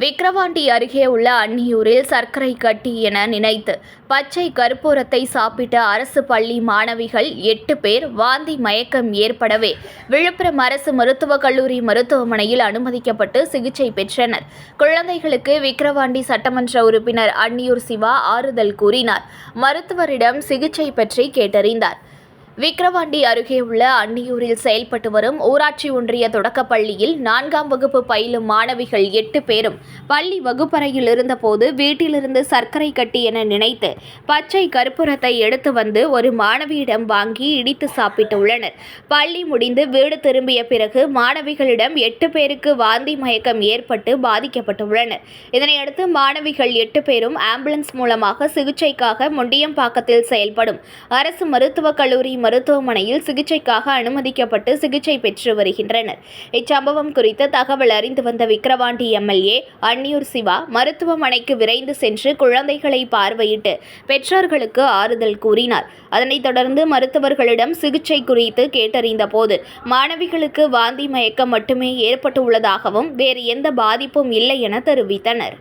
விக்கிரவாண்டி அருகே உள்ள அன்னியூரில் சர்க்கரை கட்டி என நினைத்து பச்சை கற்பூரத்தை சாப்பிட்ட அரசு பள்ளி மாணவிகள் எட்டு பேர் வாந்தி மயக்கம் ஏற்படவே விழுப்புரம் அரசு மருத்துவக் கல்லூரி மருத்துவமனையில் அனுமதிக்கப்பட்டு சிகிச்சை பெற்றனர். குழந்தைகளுக்கு விக்கிரவாண்டி சட்டமன்ற உறுப்பினர் அன்னியூர் சிவா ஆறுதல் கூறினார். மருத்துவரிடம் சிகிச்சை பற்றி கேட்டறிந்தார். விக்கிரவாண்டி அருகே உள்ள அன்னியூரில் செயல்பட்டு வரும் ஊராட்சி ஒன்றிய தொடக்கப் பள்ளியில் நான்காம் வகுப்பு பயிலும் மாணவிகள் எட்டு பேரும் பள்ளி வகுப்பறையில் இருந்தபோது வீட்டிலிருந்து சர்க்கரை கட்டி என நினைத்து பச்சை கற்பூரத்தை எடுத்து வந்து ஒரு மாணவியிடம் வாங்கி இடித்து சாப்பிட்டுள்ளனர் பள்ளி முடிந்து வீடு திரும்பிய பிறகு மாணவிகளிடம் எட்டு பேருக்கு வாந்தி மயக்கம் ஏற்பட்டு பாதிக்கப்பட்டுள்ளனர் இதனையடுத்து மாணவிகள் எட்டு பேரும் ஆம்புலன்ஸ் மூலமாக சிகிச்சைக்காக முண்டியம்பாக்கத்தில் செயல்படும் அரசு மருத்துவக் கல்லூரி மருத்துவமனையில் சிகிச்சைக்காக அனுமதிக்கப்பட்டு சிகிச்சை பெற்று வருகின்றனர். இச்சம்பவம் குறித்து தகவல் அறிந்து வந்த விக்கிரவாண்டி எம்எல்ஏ அன்னியூர் சிவா மருத்துவமனைக்கு விரைந்து சென்று குழந்தைகளை பார்வையிட்டு பெற்றோர்களுக்கு ஆறுதல் கூறினார். அதனைத் தொடர்ந்து மருத்துவர்களிடம் சிகிச்சை குறித்து கேட்டறிந்த போது மாணவிகளுக்கு வாந்தி மயக்கம் மட்டுமே ஏற்பட்டுள்ளதாகவும் வேறு எந்த பாதிப்பும் இல்லை என தெரிவித்தனர்.